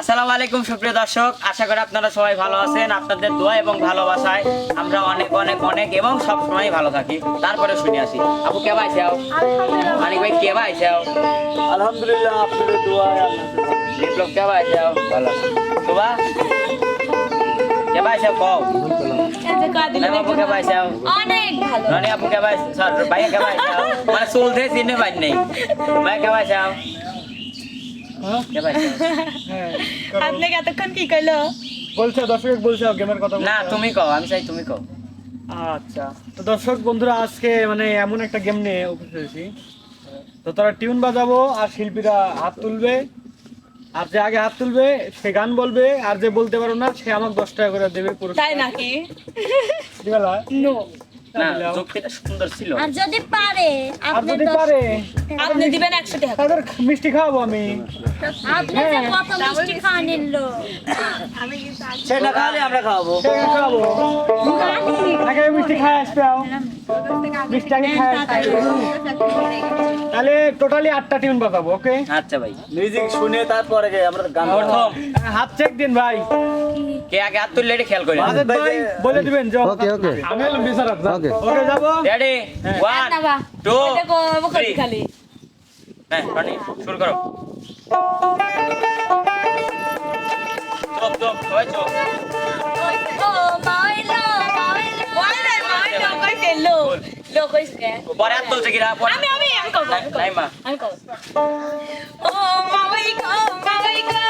আসসালামু আলাইকুম সুপ্রিয় দর্শক। আশা করি আপনারা সবাই ভালো আছেন আপনাদের দোয়া এবং ভালোবাসায় আমরা অনেক অনেক অনেক এবং সব সময় ভালো থাকি। তারপরে শুনে আসি। আপু কে ভাই চাও? মানিক ভাই কে ভাই চাও? আলহামদুলিল্লাহ আপনাদের দোয়ায় বিপ্লব কে ভাই চাও? ভালো তোবা কে ভাই চাও? কও। আপু কে ভাই চাও? অনেক ভালো। রনি আপু কে ভাই সর ভাইয়া কে ভাই চাও? মানে চলতে চিনে পাই নেই। ভাই কে ভাই চাও? কে ভাই? আপনি এতক্ষণ কি কইলো? বলছে দর্শক বলছে গেমের কথা না তুমি কও আমি চাই তুমি কও। আচ্ছা তো দর্শক বন্ধুরা আজকে মানে এমন একটা গেম নিয়ে উপস্থিত হয়েছি। তো তারা টিউন বাজাবো আর শিল্পীরা হাত তুলবে। আর যে আগে হাত তুলবে সে গান বলবে আর যে বলতে পারো না সে আমাকে দশ টাকা করে দেবে পুরো তাই নাকি? নো? না যুক্তিটা সুন্দর ছিল। আর যদি পারে আর আপনি যদি দশ- পারে আপনি দিবেন একশো টাকা। তাদের মিষ্টি খাওয়াবো আমি। আপনি যে কত মিষ্টি খাওয়া নিল সেটা খাওয়ালে আমরা খাওয়াবো। সে খাওয়াবো। আগে মিষ্টি খাই আসবে আও। তাহলে টোটালি আটটা টিউন বাজাবো ওকে আচ্ছা ভাই। মিউজিক শুনে তারপরে আমরা গান প্রথম। হাত চেক দিন ভাই। কে আগে হাত তুললে এটা খেয়াল করি ভাই বলে দিবেন যে ওকে, ওকে। আমি হলাম বিচারক ওকে। ওকে যাব? রেডি ওয়ান টু থ্রি খালি হ্যাঁ রনি শুরু করো। চুপ চুপ সবাই চুপ ও মাইলো লো কইছে পরে হাত তুলছে কিরা? পরে আমি আমি আমি কব আমি কব। নাই মা আমি কব। ও মাওই গো মাওই গো।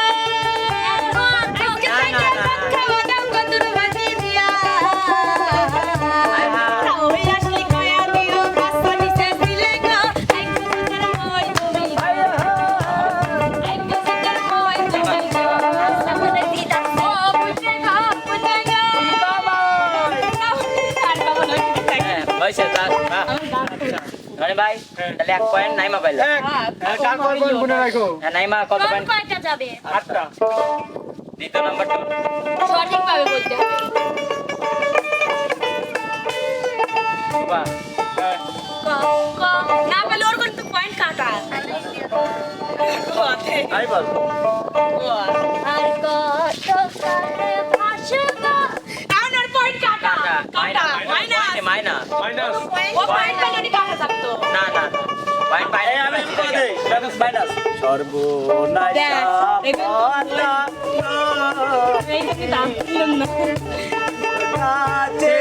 লই হ্যাঁ হ্যাঁ। ভাই তাহলে এক পয়েন্ট নাইমা পাইলো। আর কার বল মনে রাখো? হ্যাঁ নাইমা কত পয়েন্ট কয়টা যাবে? আটটা। দ্বিতীয় নাম্বার টু সঠিকভাবে বলতে হবে। বাহ। ক- ক- না পেলে ওর কিন্তু পয়েন্ট কাটা। আই বল। মাইনাস মাইনাস ও পয়েন্ট পেলে নি কাটা থাকতো না না পয়েন্ট পাই এই আমি কি করে মাইনাস মাইনাস সর্বনাশ দেখ, এই তো কি দাম না কাছে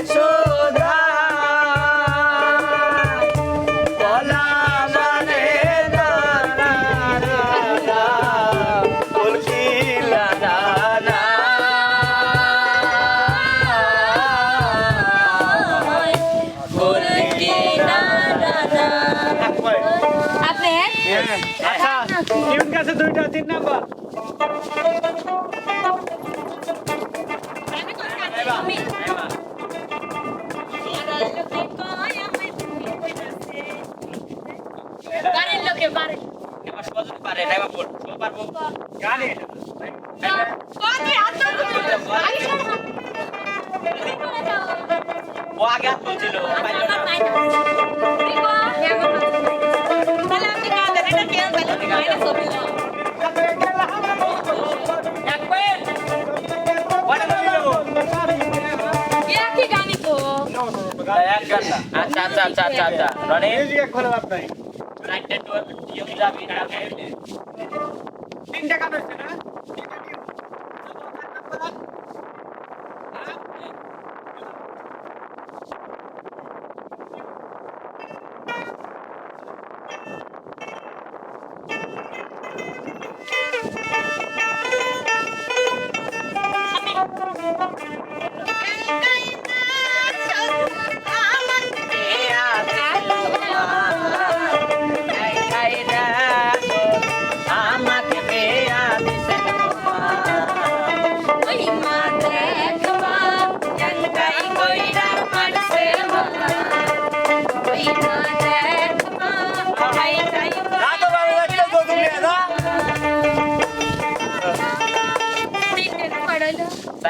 তিন নাম্বার। আমি বাড়ির। লোকে বাড়ি এবার সবাই যদি পারে নাইমা এক গান না আচ্ছা আচ্ছা আচ্ছা আচ্ছা আচ্ছা রনি মিউজিক করে লাভ নাই। রাইট টু ইউ যাবি না তিনটা হচ্ছে না?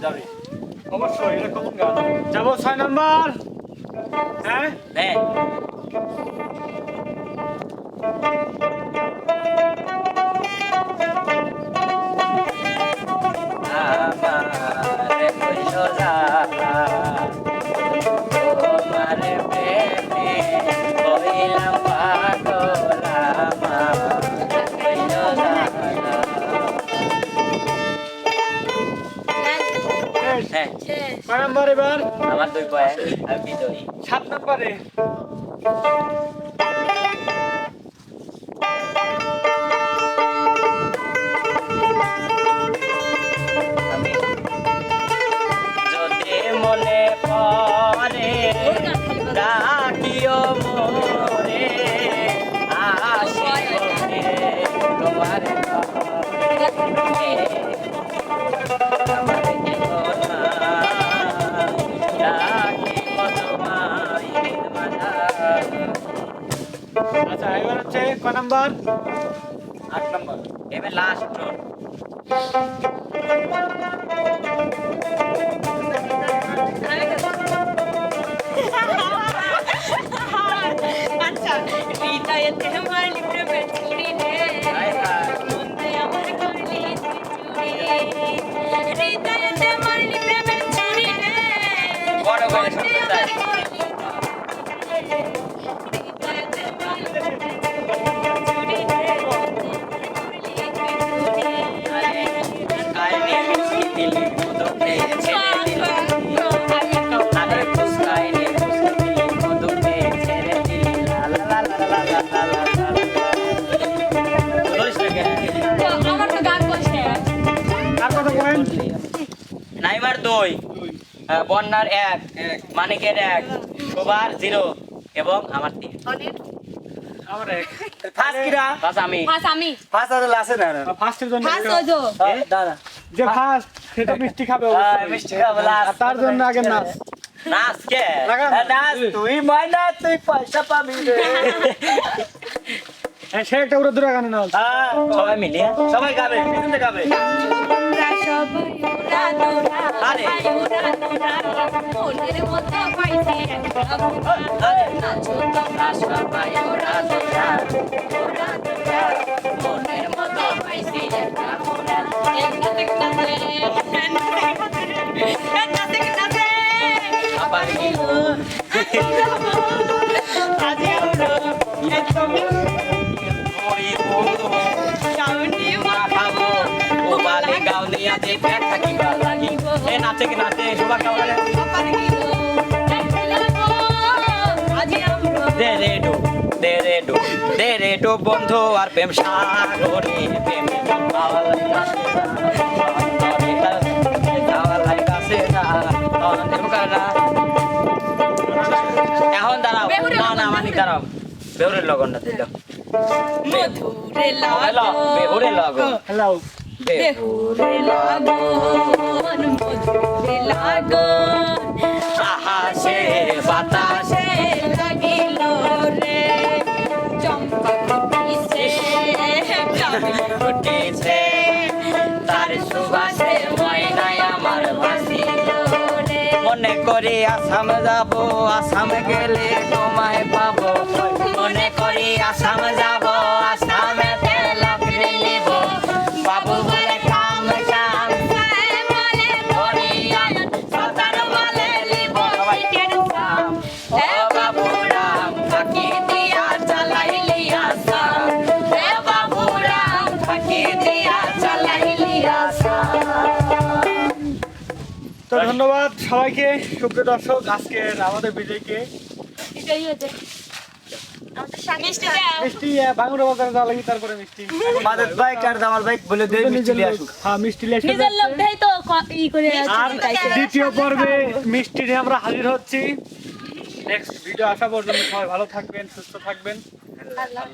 যাবে। অবশ্যই এরকম গান? যাব ছয় নাম্বার। হ্যাঁ? হ্যাঁ এবার? আমার দুই পয়েন্ট আমি বিজয়ী সাত নাম্বারে। মনে ডাকিও মোরে তোমার এবার হচ্ছে কয় নাম্বার আট নম্বর এবার লাস্ট নাইমার দুই বন্যার এক মানিকের এক শোভার জিরো এবং আমার তিন। আমার এক। ফার্স্ট কিরা? বাস আমি। ফাস আমি। ফার্স্ট আর আছে না না ফার্স্টের জন্য ফাস ওজো। দাদা যে ফার্স্ট সে মিষ্টি খাবে হ্যাঁ, মিষ্টি খাবে। তার জন্য আগে নাচ। নাচ কে? নাচ। তুই পয়সা পাবি রে। হ্যাঁ সে একটা উড়ে দূরে গানে নাচ। হ্যাঁ, সবাই মিলিয়ে সবাই গাবে গাবে। মনের মতো পাইছি আবার গেল। আজ একদম। বালে গাও নিয়া থাকিবা লাগিব এ নাচে কি নাচে সবাই গাও লাগে আজি আমরা দে রে ডো দে রে ডো দে রে ডো বন্ধু আর প্রেম সাগরে প্রেম এখন দাঁড়াও না না মানি দাঁড়াও। বেউরের লগনটা দিল। মধুরে হ্যালো বেহুরে লগন। হ্যালো। বেহুরে লাগন মধুরে লাগন আহাসে বাতাসে লাগিল রে মনে করি আসাম যাব, আসাম গেলে তোমায় পাবো। মনে করি আসাম যাব আসামেতে ধন্যবাদ সবাইকে সুপ্রিয় দর্শক আজকের আমাদের বিজয়কে। হয়েছে। মিষ্টি বাজারে যাওয়া লাগি তারপরে মিষ্টি। মাদত ভাই কার দামাল ভাই বলে দে মিষ্টি নিয়ে আসুক। হ্যাঁ মিষ্টি লিয়ে এসে নিজের লোক দেই তো ই করে আর দ্বিতীয় পর্বে মিষ্টি নিয়ে আমরা হাজির হচ্ছি। নেক্সট ভিডিও আসা পর্যন্ত সবাই ভালো থাকবেন সুস্থ থাকবেন। আল্লাহ